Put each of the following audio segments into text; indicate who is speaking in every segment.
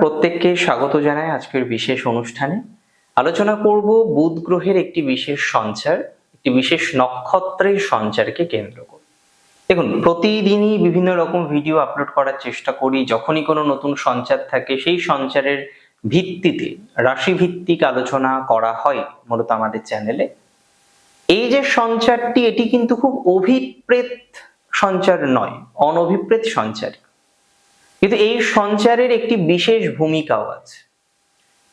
Speaker 1: প্রত্যেককে স্বাগত জানাই আজকের বিশেষ অনুষ্ঠানে। আলোচনা করব বুধ গ্রহের একটি বিশেষ সঞ্চার, একটি বিশেষ নক্ষত্রের সঞ্চারকে কেন্দ্র করে। দেখুন, প্রতিদিনই বিভিন্ন রকম ভিডিও আপলোড করার চেষ্টা করি। যখনই কোনো নতুন সঞ্চার থাকে, সেই সঞ্চারের ভিত্তিতে রাশি ভিত্তিক আলোচনা করা হয় মূলত আমাদের চ্যানেলে। এই যে সঞ্চারটি, এটি কিন্তু খুব অভিপ্রেত সঞ্চার নয়, অনভিপ্রেত সঞ্চার কিন্তু এই সঞ্চারের একটি বিশেষ ভূমিকাও আছে।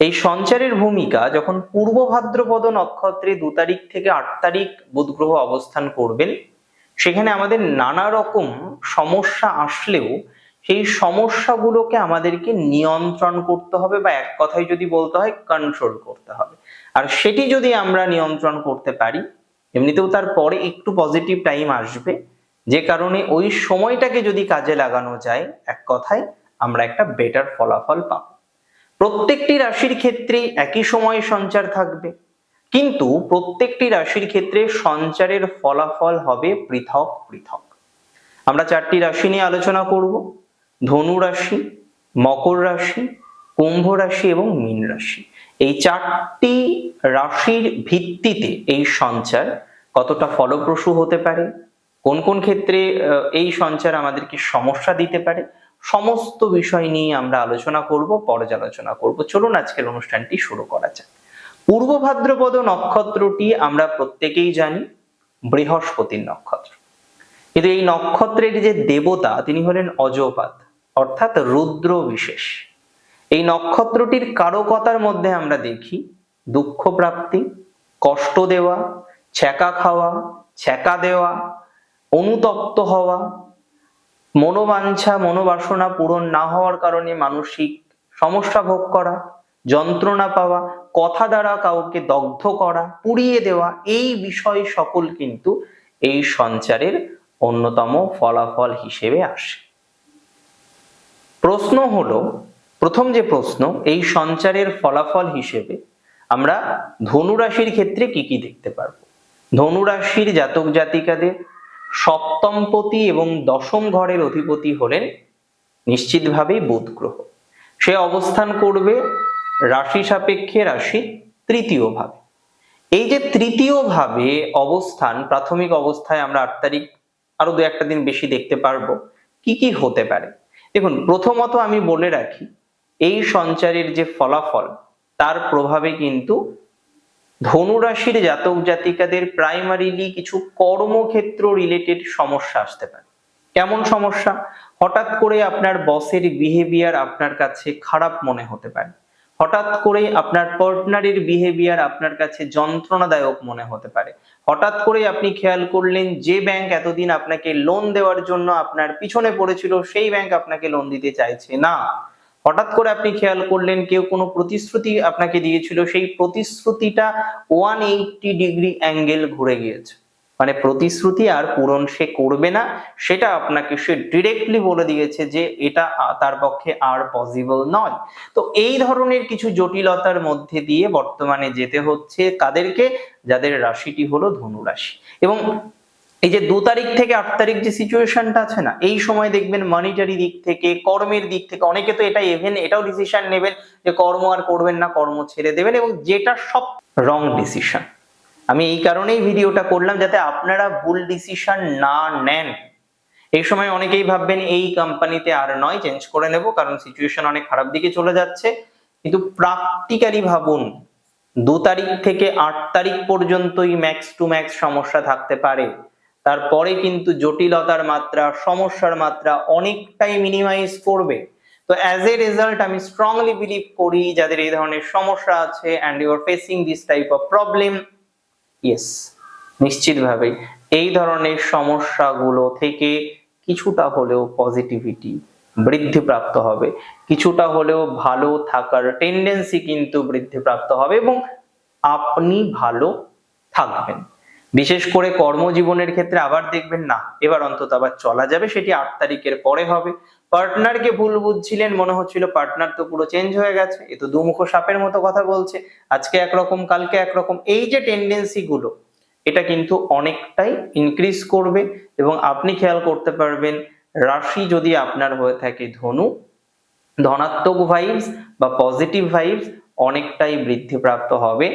Speaker 1: এই সঞ্চারের ভূমিকা যখন পূর্ব ভাদ্রপদ নক্ষত্রে দু তারিখ থেকে আট তারিখ বুধ গ্রহ অবস্থান করবেন, সেখানে আমাদের নানা রকম সমস্যা আসলেও সেই সমস্যাগুলোকে আমাদেরকে নিয়ন্ত্রণ করতে হবে বা এক কথায় যদি বলতে হয় কন্ট্রোল করতে হবে। আর সেটি যদি আমরা নিয়ন্ত্রণ করতে পারি, এমনিতেও তার পরে একটু পজিটিভ টাইম আসবে যে কারণে ওই সময়টাকে যদি কাজে লাগানো যায়, এক কথায় আমরা একটা বেটার ফলাফল পাব। প্রত্যেকটি রাশির ক্ষেত্রে একই সময়ে সঞ্চার থাকবে, কিন্তু প্রত্যেকটি রাশির ক্ষেত্রে সঞ্চারের ফলাফল হবে পৃথক পৃথক। আমরা চারটি রাশি নিয়ে আলোচনা করব, ধনু রাশি, মকর রাশি, কুম্ভ রাশি এবং মীন রাশি। এই চারটি রাশির ভিত্তিতে এই সঞ্চার কতটা ফলপ্রসূ হতে পারে কোন কোন ক্ষেত্রে এই সঞ্চার আমাদেরকে সমস্যা দিতে পারে, সমস্ত বিষয় নিয়ে আমরা আলোচনা করব পর্যালোচনা করব। চলুন আজকের অনুষ্ঠানটি শুরু করা যাক। পূর্ব ভাদ্রপদ নক্ষত্রটি আমরা প্রত্যেকেই জানি, বৃহস্পতির নক্ষত্র। কিন্তু এই নক্ষত্রের যে দেবতা, তিনি হলেন অজপাত, অর্থাৎ রুদ্র বিশেষ। এই নক্ষত্রটির কারকতার মধ্যে আমরা দেখি, দুঃখ প্রাপ্তি, কষ্ট দেওয়া, ছ্যাঁকা খাওয়া, ছ্যাঁকা দেওয়া অনুতপ্ত হওয়া, মনোবাঞ্ছা, মনোবাসনা পূরণ না হওয়ার কারণে মানসিক সমস্যা ভোগ করা, যন্ত্রণা পাওয়া, কথা দ্বারা কাউকে দগ্ধ করা, পুড়িয়ে দেওয়া, এই বিষয় সকল কিন্তু এই সঞ্চারের অন্যতম ফলাফল হিসেবে আসে। প্রশ্ন হলো, প্রথম যে প্রশ্ন, এই সঞ্চারের ফলাফল হিসেবে আমরা ধনুরাশির ক্ষেত্রে কি কি দেখতে পারব? ধনুরাশির জাতক জাতিকাদের সপ্তমপতি এবং দশম ঘরের অধিপতি হলেন নিশ্চিতভাবেই বুধ গ্রহ সে অবস্থান করবে রাশি সাপেক্ষে রাশি তৃতীয় ভাবে এই যে তৃতীয় ভাবে অবস্থান, প্রাথমিক অবস্থায় আমরা আট তারিখ আরও দু একটা দিন বেশি দেখতে পারব, কি কি হতে পারে? দেখুন, প্রথমত আমি বলে রাখি, এই সঞ্চারের যে ফলাফল, তার প্রভাবে কিন্তু ধনুরাশির জাতক জাতিকাদের প্রাইমারিলি কিছু কর্মক্ষেত্র রিলেটেড সমস্যা আসতে পারে। কেমন সমস্যা? হঠাৎ করে আপনার বসের বিহেভিয়ার আপনার কাছে খারাপ মনে হতে পারে। হঠাৎ করে আপনার পার্টনারের বিহেভিয়ার আপনার কাছে যন্ত্রণাদায়ক মনে হতে পারে। হঠাৎ করে আপনি খেয়াল করলেন যে ব্যাংক এতদিন আপনাকে লোন দেওয়ার জন্য আপনার পিছনে পড়েছিল, সেই ব্যাংক আপনাকে লোন দিতে চাইছে না। হঠাৎ করে আপনি খেয়াল করলেন কেউ কোনো প্রতিশ্রুতি আপনাকে দিয়েছিল, সেই প্রতিশ্রুতিটা ওয়ান এইটি ডিগ্রি অ্যাঙ্গেল ঘুরে গিয়েছে। মানে প্রতিশ্রুতি আর পূরণ সে করবে না, সেটা আপনাকে সে ডিরেক্টলি বলে দিয়েছে যে এটা তার পক্ষে আর পসিবল নয়। তো এই ধরনের কিছু জটিলতার মধ্যে দিয়ে বর্তমানে যেতে হচ্ছে কাদেরকে যাদের রাশিটি হলো ধনু রাশি এবং এই যে দু তারিখ থেকে আট তারিখ যে সিচুয়েশনটা আছে না, এই সময় দেখবেন মনিটারি দিক থেকে, কর্মের দিক থেকে অনেকে তো এটা ইভেন এটাও ডিসিশন নেবেন যে কর্ম আর করবেন না, কর্ম ছেড়ে দেবেন এবং যেটা সব রং ডিসিশন আমি এই কারণেই ভিডিওটা করলাম যাতে আপনারা ভুল ডিসিশন না নেন। এই সময় অনেকেই ভাববেন এই কোম্পানিতে আর নয় চেঞ্জ করে নেব কারণ সিচুয়েশন অনেক খারাপ দিকে চলে যাচ্ছে। কিন্তু প্র্যাকটিক্যালি ভাবুন, দু তারিখ থেকে আট তারিখ পর্যন্তই ম্যাক্স টু ম্যাক্স সমস্যা থাকতে পারে। তারপরে কিন্তু জটিলতার মাত্রা, সমস্যার মাত্রা অনেকটাই মিনিমাইজ করবে। তো অ্যাজ এ রেজাল্ট আমি স্ট্রংলি বিলিভ করি যাদের এই ধরনের সমস্যা আছে and you are facing this type of problem yes নিশ্চিতভাবেই এই ধরনের সমস্যাগুলো থেকে কিছুটা হলেও পজিটিভিটি বৃদ্ধিপ্রাপ্ত হবে। কিছুটা হলেও ভালো থাকার টেন্ডেন্সি কিন্তু বৃদ্ধিপ্রাপ্ত হবে এবং আপনি ভালো থাকবেন। বিশেষ করে কর্মজীবনের ক্ষেত্রে আবার দেখবেন, না, এবার অন্তত আবার চলা যাবে, সেটি আট তারিখের পরে হবে। পার্টনারকে ভুল বুঝছিলেন, মনে হচ্ছিল পার্টনার তো পুরো চেঞ্জ হয়ে গেছে, এ তো দুমুখো সাপের মতো কথা বলছে, আজকে একরকম, কালকে একরকম, এই যে টেন্ডেন্সি গুলো, এটা কিন্তু অনেকটাই ইনক্রিজ করবে এবং আপনি খেয়াল করতে পারবেন, রাশি যদি আপনার হয়ে থাকে ধনু, ধনাত্মক ভাইবস বা পজিটিভ ভাইবস অনেকটাই বৃদ্ধিপ্রাপ্ত হবে।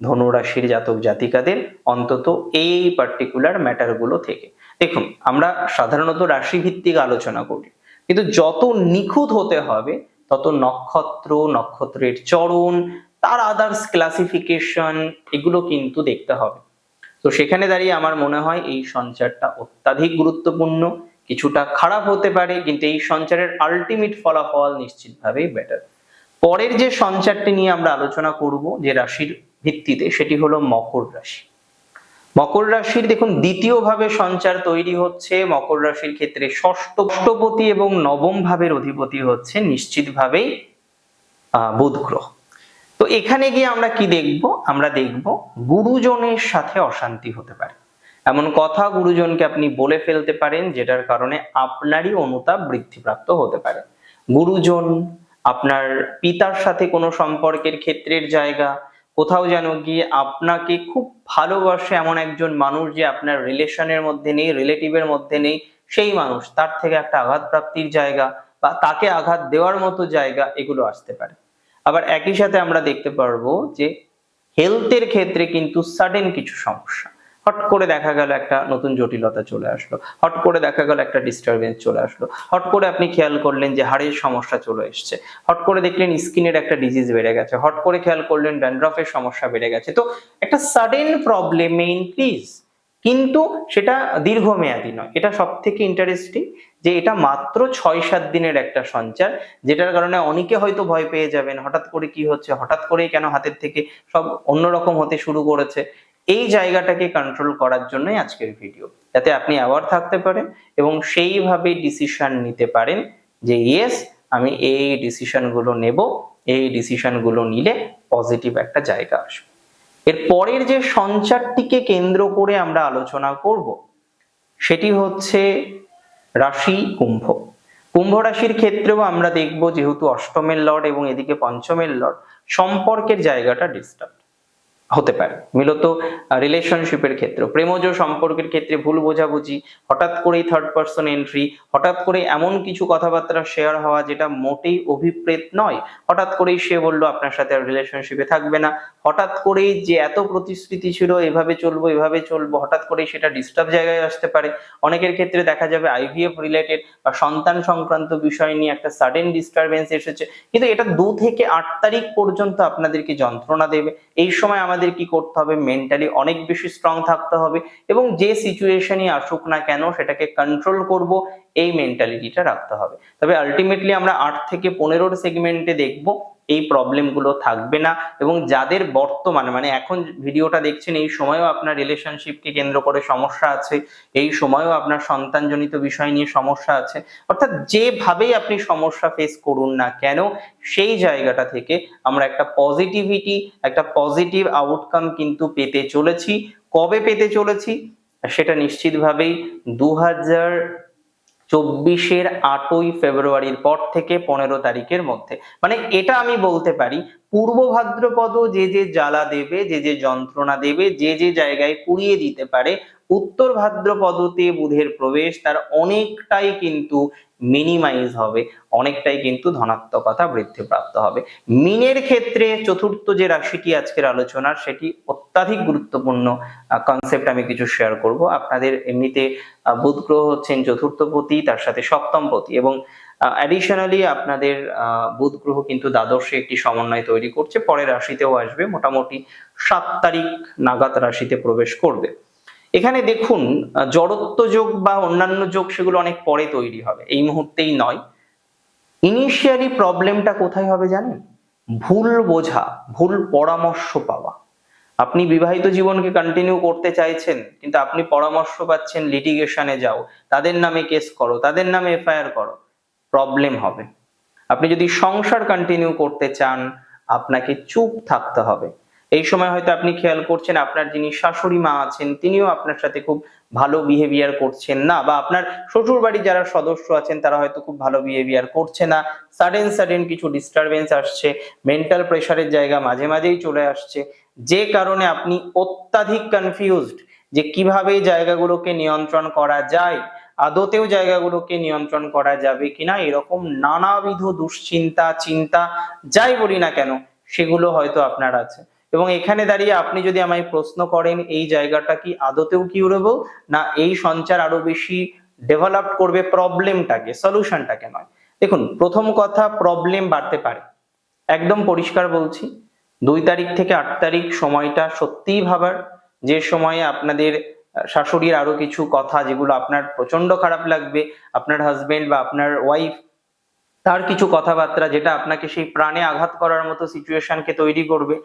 Speaker 1: ধনুরাশির জাতক জাতিকাদের অন্তত এই পার্টিকুলার ম্যাটারগুলো থেকে। দেখুন, আমরা সাধারণত রাশি ভিত্তিক আলোচনা করি, কিন্তু যত নিখুঁত হতে হবে, তত নক্ষত্র, নক্ষত্রের চরণ, তার আদার্স ক্লাসিফিকেশন এগুলো কিন্তু দেখতে হবে। তো সেখানে দাঁড়িয়ে আমার মনে হয় এই সঞ্চারটা অত্যাধিক গুরুত্বপূর্ণ, কিছুটা খারাপ হতে পারে, কিন্তু এই সঞ্চারের আলটিমেট ফলাফল নিশ্চিতভাবেই বেটার পরের যে সঞ্চারটি নিয়ে আমরা আলোচনা করব, যে রাশির ভিত্তিতে সেটি হলো মকর রাশি। মকর রাশির দেখুন দ্বিতীয় ভাবে সঞ্চার তৈরি হচ্ছে। মকর রাশির ক্ষেত্রে ষষ্ঠ, অষ্টপতি এবং নবম ভাবের অধিপতি হচ্ছে নিশ্চিতভাবেই বুধ গ্রহ। তো এখানে গিয়ে আমরা কি দেখব? আমরা দেখব গুরুজনের সাথে অশান্তি হতে পারে। এমন কথা গুরুজনকে আপনি বলে ফেলতে পারেন, যেটার কারণে আপনারই অনুতাপ বৃদ্ধিপ্রাপ্ত হতে পারে। গুরুজন আপনার পিতার সাথে কোনো সম্পর্কের ক্ষেত্রের জায়গা কোথাও যেন গিয়ে আপনাকে খুব ভালোবাসে এমন একজন মানুষ যে আপনার রিলেশনের মধ্যে নেই রিলেটিভের মধ্যে নেই, সেই মানুষ। তার থেকে একটা আঘাত প্রাপ্তির জায়গা বা তাকে আঘাত দেওয়ার মতো জায়গা এগুলো আসতে পারে। আবার একই সাথে আমরা দেখতে পারব যে হেলথের ক্ষেত্রে কিন্তু সাডেন কিছু সমস্যা। হট করে দেখা গেল একটা নতুন জটিলতা চলে আসলো। হট করে দেখা গেল একটা ডিস্টারবেন্স চলে আসলো। হট করে আপনি খেয়াল করলেন যে হাড়ের সমস্যা চলে এসছে। হট করে দেখলেন স্কিনের একটা ডিজিজ বেড়ে গেছে। হট করে খেয়াল করলেন ড্যান্ড্রফের সমস্যা বেড়ে গেছে। তো একটা সাডেন প্রবলেমে ইনক্রিজ কিন্তু সেটা দীর্ঘমেয়াদী নয়। এটা সব থেকে ইন্টারেস্টিং যে এটা মাত্র ছয় সাত দিনের একটা সঞ্চার, যেটার কারণে অনেকে হয়তো ভয় পেয়ে যাবেন। হঠাৎ করে কি হচ্ছে? হঠাৎ করেই কেন হাতের থেকে সব অন্যরকম হতে শুরু করেছে? এই জায়গাটাকে কন্ট্রোল করার জন্যই আজকের ভিডিও যাতে আপনি অ্যাওয়ার থাকতে পারেন এবং সেইভাবে ডিসিশন নিতে পারেন যে ইয়েস আমি এই ডিসিশনগুলো নেব, এই ডিসিশনগুলো নিলে পজিটিভ একটা জায়গা আসবে। এর পরের যে সঞ্চারটিকে কেন্দ্র করে আমরা আলোচনা করব, সেটি হচ্ছে রাশি কুম্ভ। কুম্ভ রাশির ক্ষেত্রেও আমরা দেখব যেহেতু অষ্টমের লর্ড এবং এদিকে পঞ্চমের লর্ড, সম্পর্কের জায়গাটা ডিস্টার্ব হতে পারে। মূলত রিলেশনশিপের ক্ষেত্রে, প্রেমজ সম্পর্কের ক্ষেত্রে ভুল বোঝাবুঝি, হঠাৎ করেই থার্ড পার্সন এন্ট্রি হঠাৎ করে এমন কিছু কথাবার্তা শেয়ার হওয়া যেটা মোটেই অভিপ্রেত নয়, হঠাৎ করেই সে বলল, আপনার সাথে রিলেশনশিপে থাকবে না। হঠাৎ করেই যে এত প্রতিশ্রুতি ছিল, এভাবে চলবো এভাবে চলবো, হঠাৎ করেই সেটা ডিস্টার্ব জায়গায় আসতে পারে। অনেকের ক্ষেত্রে দেখা যাবে আইভিএফ রিলেটেড বা সন্তান সংক্রান্ত বিষয় নিয়ে একটা সাডেন ডিস্টারবেন্স এসেছে। কিন্তু এটা দু থেকে আট তারিখ পর্যন্ত আপনাদেরকে যন্ত্রণা দেবে। এই সময় আমাদের কি করতে হবে? মেন্টালি অনেক বেশি স্ট্রং থাকতে হবে এবং যে সিচুয়েশনই আসুক না কেন সেটাকে কন্ট্রোল করব, এই মেন্টালিটিটা রাখতে হবে। তবে আলটিমেটলি আমরা আট থেকে পনেরোর সেগমেন্টে দেখব। এই প্রবলেমগুলো থাকবে না এবং যাদের বর্তমানে মানে এখন ভিডিওটা দেখছেন, এই সময়ও আপনার রিলেশনশিপকে কেন্দ্র করে সমস্যা আছে, এই সময়ও আপনার সন্তানজনিত বিষয় নিয়ে সমস্যা আছে। অর্থাৎ যেভাবেই আপনি সমস্যা ফেস করুন না কেন, সেই জায়গাটা থেকে আমরা একটা পজিটিভিটি একটা পজিটিভ আউটকাম কিন্তু পেতে চলেছি। কবে পেতে চলেছি? সেটা নিশ্চিতভাবেই দু হাজার চব্বিশের আটই ফেব্রুয়ারির পর থেকে পনেরো তারিখের মধ্যে। মানে এটা আমি বলতে পারি, পূর্ব ভাদ্রপদ যে যে জ্বালা দেবে, যে যে যন্ত্রণা দেবে, যে যে জায়গায় পুড়িয়ে দিতে পারে, উত্তর ভাদ্রপদতে বুধের প্রবেশ তার অনেকটাই কিন্তু মিনিমাইজ হবে, অনেকটাই কিন্তু ধনাত্মকতা বৃদ্ধিপ্রাপ্ত হবে। মিনের ক্ষেত্রে চতুর্থ যে রাশিটি আজকের আলোচনার, সেটি অত্যাধিক গুরুত্বপূর্ণ কনসেপ্ট আমি কিছু শেয়ার করব। আপনাদের এমনিতে বুধ গ্রহ হচ্ছেন চতুর্থপতি তার সাথে সপ্তমপতি এবং অ্যাডিশনালি আপনাদের বুধ গ্রহ কিন্তু দ্বাদশে একটি সমন্বয় তৈরি করছে। পরের রাশিতেও আসবে, মোটামুটি সাত তারিখ নাগাদ রাশিতে প্রবেশ করবে। এখানে দেখুন জড়ত্ব যোগ বা অন্যান্য যোগ সেগুলো অনেক পরে তৈরি হবে, এই মুহূর্তেই নয়। ইনিশিয়ালি প্রবলেমটা কোথায় হবে জানেন? ভুল বোঝা, ভুল পরামর্শ পাওয়া। আপনি বিবাহিত জীবনকে কন্টিনিউ করতে চাইছেন, কিন্তু আপনি পরামর্শ পাচ্ছেন লিটিগেশনে যাও, তাদের নামে কেস করো, তাদের নামে এফআইআর করো প্রবলেম হবে। আপনি যদি সংসার কন্টিনিউ করতে চান, আপনাকে চুপ থাকতে হবে। এই সময় হয়তো আপনি খেয়াল করছেন আপনার যিনি শাশুড়ি মা আছেন, তিনিও আপনার সাথে খুব ভালো বিহেভিয়ার করছেন না বা আপনার শ্বশুর বাড়ি যারা সদস্য আছেন, তারা হয়তো খুব ভালো বিহেভিয়ার করছে না। সাডেন সাডেন কিছু ডিস্টারবেন্স আসছে মেন্টাল প্রেশারের জায়গা মাঝে মাঝেই চলে আসছে। যে কারণে আপনি অত্যাধিক কনফিউজড যে কীভাবে জায়গাগুলোকে নিয়ন্ত্রণ করা যায়, আদতেও জায়গাগুলোকে নিয়ন্ত্রণ করা যাবে কিনা, এরকম নানাবিধ দুশ্চিন্তা, চিন্তা, যাই বলি না কেন, সেগুলো হয়তো আপনার আছে। এবং এখানে দাঁড়িয়ে আপনি যদি আমায় প্রশ্ন করেন, এই জায়গাটা কি আদতেও কিউরেবল না, এই সঞ্চার আরও বেশি ডেভেলপ করবে প্রবলেমটাকে সলিউশনটাকে নয়। দেখুন, প্রথম কথা প্রবলেম বাড়তে পারে। একদম পরিষ্কার বলছি, দুই তারিখ থেকে আট তারিখ সময়টা সত্যিই ভাবার। যে সময়ে আপনাদের শাশুড়ির আরও কিছু কথা যেগুলো আপনার প্রচণ্ড খারাপ লাগবে, আপনার হাজবেন্ড বা আপনার ওয়াইফ তার কিছু কথাবার্তা যেটা আপনাকে সেই প্রাণে আঘাত করার মতো সিচুয়েশনকে তৈরি করবে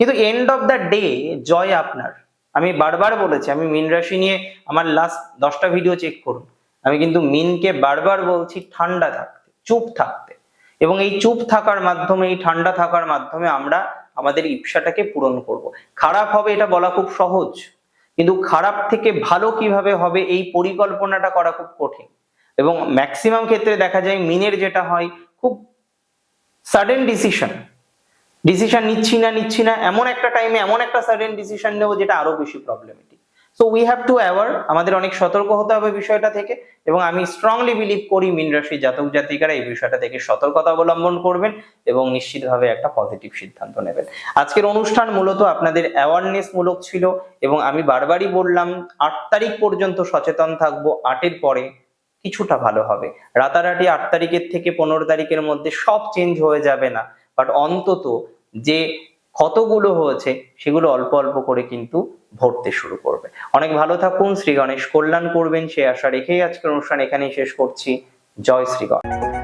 Speaker 1: কিন্তু এন্ড অফ দ্য ডে জয় আপনার। আমি বারবার বলেছি, আমি মিন রাশি নিয়ে আমার লাস্ট দশটা ভিডিও চেক করুন। আমি কিন্তু মিনকে বারবার বলছি, ঠান্ডা থাকতে, চুপ থাকতে। এবং এই চুপ থাকার মাধ্যমে, এই ঠান্ডা থাকার মাধ্যমে আমরা আমাদের ইচ্ছাটাকে পূরণ করব। খারাপ হবে এটা বলা খুব সহজ, কিন্তু খারাপ থেকে ভালো কীভাবে হবে এই পরিকল্পনাটা করা খুব কঠিন। এবং ম্যাক্সিমাম ক্ষেত্রে দেখা যায় মিনের যেটা হয়, খুব সাডেন ডিসিশন ডিসিশন নিচ্ছি না নিচ্ছি না, এমন একটা টাইমে এমন একটা সাডেন ডিসিশন নেব যেটা আরও বেশি problematic so we have to aware আমাদের অনেক সতর্ক হতে হবে বিষয়টা থেকে এবং আমি স্ট্রংলি বিলিভ করি মিন রাশি জাতক জাতিকারা এই বিষয়টা থেকে সতর্কতা অবলম্বন করবেন এবং নিশ্চিতভাবে একটা পজিটিভ সিদ্ধান্ত নেবেন। আজকের অনুষ্ঠান মূলত আপনাদের অ্যাওয়ারনেস মূলক ছিল এবং আমি বারবারই বললাম, আট তারিখ পর্যন্ত সচেতন থাকব, আটের পরে কিছুটা ভালো হবে। রাতারাতি আট তারিখের থেকে পনেরো তারিখের মধ্যে সব চেঞ্জ হয়ে যাবে না। বাট অন্তত যে ক্ষতগুলো হয়েছে, সেগুলো অল্প অল্প করে কিন্তু ভরতে শুরু করবে। অনেক ভালো থাকুন, শ্রী গণেশ কল্যাণ করবেন, সে আশা রেখেই আজকের অনুষ্ঠান এখানেই শেষ করছি। জয় শ্রী গণেশ।